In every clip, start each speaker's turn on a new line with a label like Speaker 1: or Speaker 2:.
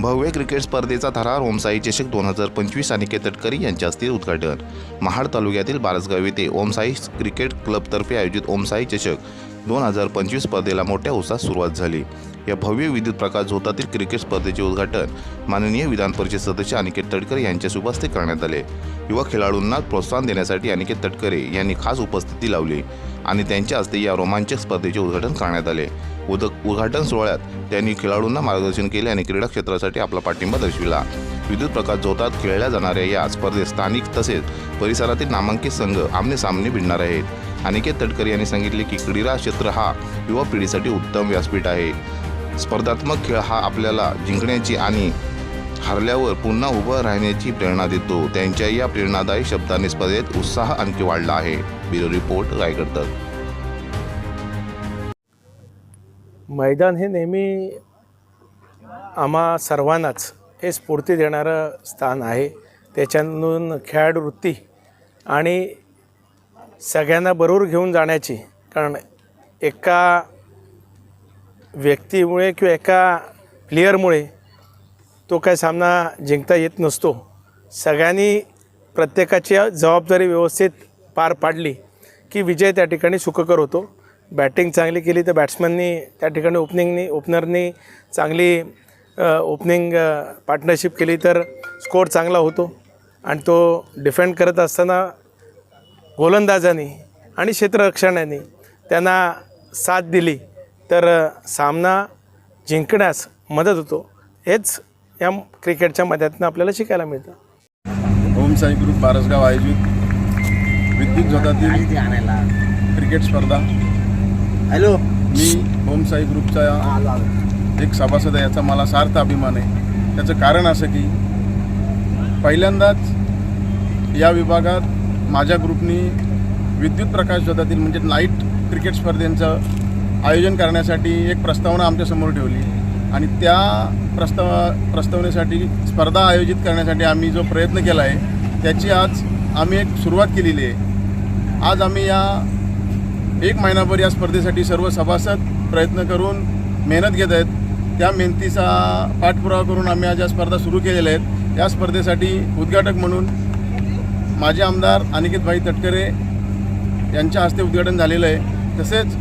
Speaker 1: भव्य क्रिकेट स्पर्धेचा थरार ओमसाई चषक दोन हजार पंचवीस आणि तटकरी यांच्या हस्ते उद्घाटन. महाड तालुक्यातील बारसगाव येथे ओमसाई क्रिकेट क्लबतर्फे आयोजित ओमसाई चषक दोन हजार पंचवीस स्पर्धेला मोठ्या उत्साहात सुरुवात झाली. या भव्य विद्युत प्रकाश झोतातील क्रिकेट स्पर्धेचे उद्घाटन माननीय विधान परिषद सदस्य अनिकेत तटकरे यांच्या उपस्थित करण्यात आले. युवा खेळाडूंना प्रोत्साहन देण्यासाठी अनिकेत तटकरे यांनी खास उपस्थिती लावली आणि त्यांच्या हस्ते या रोमांचक स्पर्धेचे उद्घाटन करण्यात आले. उद उद्घाटन सोहळ्यात त्यांनी खेळाडूंना मार्गदर्शन केले आणि क्रीडा क्षेत्रासाठी आपला पाठिंबा दर्शविला. विद्युत प्रकाश जोतात खेळल्या जाणाऱ्या या स्पर्धेत स्थानिक तसेच परिसरातील नामांकित संघ आमने सामने भिडणार आहेत. अनिकेत तटकरी यांनी सांगितले की क्रीडा क्षेत्र हा युवा पिढीसाठी उत्तम व्यासपीठ आहे. स्पर्धात्मक खेळ हा आपल्याला जिंकण्याची आणि हरल्यावर पुन्हा उभं राहण्याची प्रेरणा देतो. त्यांच्या या प्रेरणादायी शब्दाने स्पर्धेत उत्साह आणखी वाढला आहे. ब्युरो रिपोर्ट रायगड तक.
Speaker 2: मैदान हे नेहमी आम्हा सर्वांनाच हे स्फूर्ती देणारं स्थान आहे. त्याच्यातून खेळाडू वृत्ती आणि सगळ्यांना बरोबर घेऊन जाण्याची कारण एका व्यक्तीमुळे किंवा एका प्लेयरमुळे तो काय सामना जिंकता येत नसतो. सगळ्यांनी प्रत्येकाची जबाबदारी व्यवस्थित पार पाडली की विजय त्या ठिकाणी सुखकर होतो. बॅटिंग चांगली केली तर बॅट्समननी त्या ठिकाणी ओपनिंगनी ओपनरनी चांगली ओपनिंग पार्टनरशिप केली तर स्कोअर चांगला होतो. आणि तो डिफेंड करत असताना गोलंदाजांनी आणि क्षेत्ररक्षणाने त्यांना साथ दिली तर सामना जिंकण्यास मदत होतो. हेच या क्रिकेटच्या मध्यातून आपल्याला शिकायला मिळतं.
Speaker 3: ओम साई ग्रुप बारसगाव आयोजित विद्युत झोतातील क्रिकेट स्पर्धा.
Speaker 4: हॅलो
Speaker 3: मी ओम साई ग्रुपचा एक सभासद आहे याचा मला सार्थ अभिमान आहे. त्याचं कारण असं की पहिल्यांदाच या विभागात माझ्या ग्रुपनी विद्युत प्रकाश जगातील म्हणजे नाईट क्रिकेट स्पर्धेंचं आयोजन करण्यासाठी एक प्रस्तावना आमच्यासमोर ठेवली. आणि त्या प्रस्ताव प्रस्तावनेसाठी स्पर्धा आयोजित करण्यासाठी आम्ही जो प्रयत्न केला आहे त्याची आज आम्ही एक सुरुवात केलेली आहे. आज आम्ही या एक महिनाभर या स्पर्धेसाठी सर्व सभासद प्रयत्न करून मेहनत घेत आहेत. त्या मेहनतीचा पाठपुरावा करून आम्ही आज या स्पर्धा सुरू केलेल्या आहेत. या स्पर्धेसाठी उद्घाटक म्हणून माजी आमदार अनिकेतभाई तटकरे यांच्या हस्ते उद्घाटन झालेलं आहे. तसेच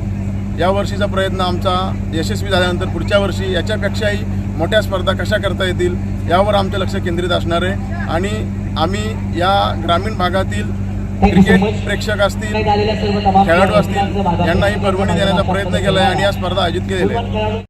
Speaker 3: या वर्षीचा प्रयत्न आमचा यशस्वी झाल्यानंतर पुढच्या वर्षी याच्यापेक्षाही मोठ्या स्पर्धा कशा करता येतील यावर आमचं लक्ष केंद्रित असणार आहे. आणि आम्ही या ग्रामीण भागातील क्रिकेट प्रेक्षक असतील खेळाडू असतील यांनाही परवानगी देण्याचा प्रयत्न केला आहे आणि या स्पर्धा आयोजित केलेल्या आहेत.